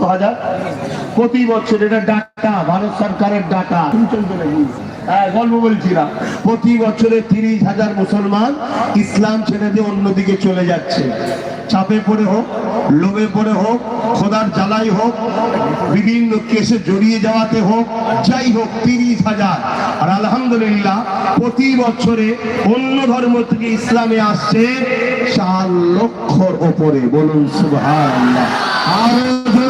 কত হাজার। প্রতি বছর এটা ডাটা, ভারত সরকারের ডাটা। হ্যাঁ গল্প বলছি না। প্রতি বছরে তিরিশ হাজার মুসলমান ইসলাম ছেড়ে দিয়ে অন্যদিকে চলে যাচ্ছে। চাপে পড়ে হোক, লোভে পড়ে হোক, খোদার জ্বালাই হোক, বিভিন্ন কেসে জড়িয়ে যাওয়াতে হোক, যাই হোক, তিরিশ হাজার। আর আলহামদুলিল্লাহ, প্রতি বছরে অন্য ধর্ম থেকে ইসলামে আসছে চার লক্ষর ওপরে। বলুন আরও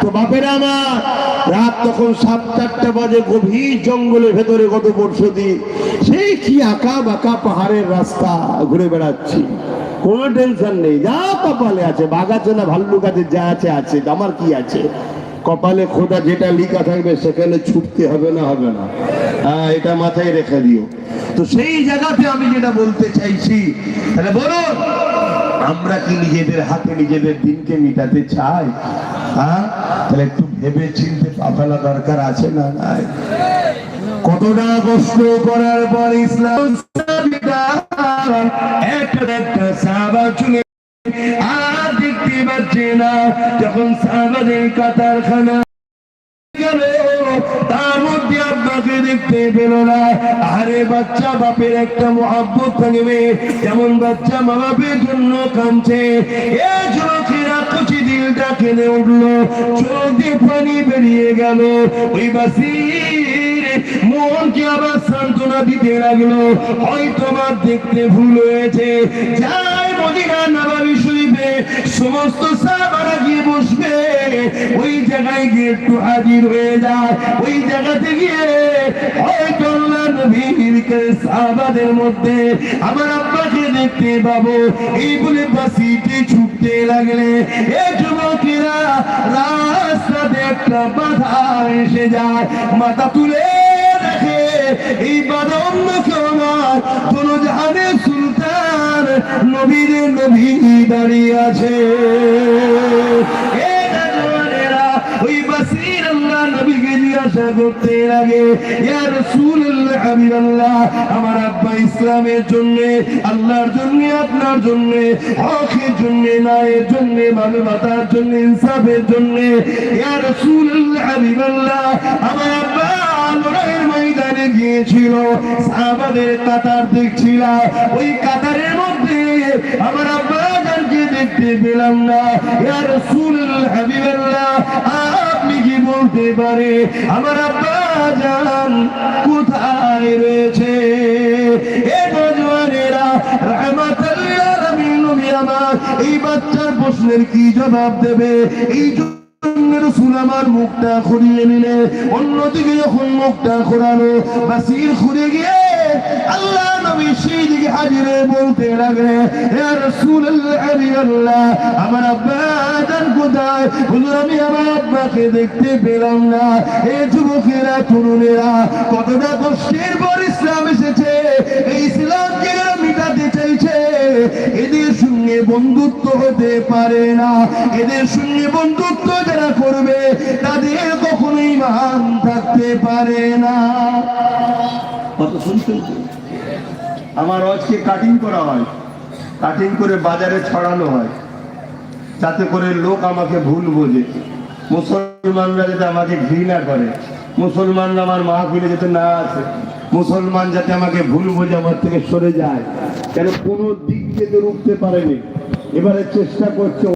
তো বাপের আমার, রাত তখন সাত চারটা বাজে, গভীর জঙ্গলের ভেতরে গত পরশু সেই কি আঁকা বাঁকা পাহাড়ের রাস্তা ঘুরে বেড়াচ্ছি। কোনো টেনশন নেই, যা কপালে আছে বাঘ না ভাল্লুক আছে, যা আছে আছে, আমার কি আছে? কপালে খোদা যেটা লিখা থাকবে, সেখানে ছুটতে হবে না হবে না। হ্যাঁ এটা মাথায় রেখে দিও। তো সেই জায়গাতে আমি যেটা বলতে চাইছি, তাহলে বলুন, আমরা কি নিজেদের হাতে নিজেদের দিনকে মিটাতে চাই? হ্যাঁ? তাহলে একটু ভেবে চিনতে পা ফেলা দরকার আছে না নাই? কতটা কষ্ট করার পর ইসলাম আর দেখতে পাচ্ছে না, যখন কাতারখানা তার মধ্যে আপনাকে দেখতে পেল না। আরে বাচ্চা বাপের একটা মহাব্বত থাকবে, যেমন বাচ্চা মা বাপের জন্য কাঁদছে। এ যুবকেরা কুচি দিলটা কেঁদে উঠল, চোখ দিয়ে পানি বেরিয়ে গেল। ওই বাসির মনকে আবার সান্ত্বনা দিতে লাগল। হয়তো আমার দেখতে ভুল হয়েছে। যাই মদিনা নবাবি সমস্ত সাহাবারা গিয়ে বসবে। ওই জায়গায় গিয়ে একটু হাজির হয়ে যায়। ওই জায়গাতে গিয়ে হয়তো আল্লাহ সাহাবাদের মধ্যে আমার আব্বাকে দেখতে পাবো। এই বলে বাসিতে ছুটতে লাগলে এ যুবকেরা রাস্তাতে একটা বাধা এসে যায়। মাথা তুলে দেখে, এই বাধা অন্য কেউ নয়। সুলতান নবীর নবী দাঁড়িয়ে আছে। এ জিজ্ঞাসা করতে লাগে ইয়া রাসূলুল্লাহ হাবিবাল্লাহ আমার আব্বা ইসলামের জন্য, আল্লাহর জন্য, আপনার জন্য, হকের জন্য, ন্যায়ের জন্য, মানবতার জন্য, ইনসাফের জন্য, ইয়া রাসূলুল্লাহ হাবিবাল্লাহ আমার আব্বা ময়দানে গিয়েছিল, সাহাবাদের কাতার দেখছিল, ওই কাতারের মধ্যে আমার আব্বা দেখতে পেলাম না, ইয়া রাসূলুল্লাহ হাবিবাল্লাহ আপনি কি বলতে পারে আমার আব্বা জান কোথায় রয়েছে? এ নজওয়ানেরা রাহমাতুল্লাহ আলামিন আমার, এই বাচ্চার প্রশ্নের কি জবাব দেবে? এই রসুল মুখটা খুঁড়িয়ে নিলে অন্যদিকে যখন মুখটা খোরালো বাসির খুঁড়ে গিয়ে আল্লাহ নবী সেই দিকে হাজিরে বলতে আল্লাহ, আমার আব্বা জান কোথায়? আমি আমার আব্বাকে দেখতে পেলাম না। এই যুবকেরা, তরুণেরা, কতটা কষ্টের পর ইসলাম এসেছে। এই ইসলামকে মিটাতে চাইছে। এদের সঙ্গে বন্ধুত্ব হতে পারে না। এদের সঙ্গে বন্ধুত্ব যারা করবে, তাদের কখনোই মান থাকতে পারে না। কত শুনছেন আমার আজকে কাটিং করা হয়। কাটিং করে বাজারে ছড়ানো হয়। যাতে করে লোক আমাকে ভুল বোঝে। মুসলমানরা যাতে আমাকে ঘৃণা করে। মুসলমানরা আমার মাহফিলে যাতে না আসে। মুসলমান যাতে আমাকে ভুল বোঝে, আমার থেকে সরে যায়। কেন কোনো দিক থেকে রুখতে পারেনি। এবারে চেষ্টা করছে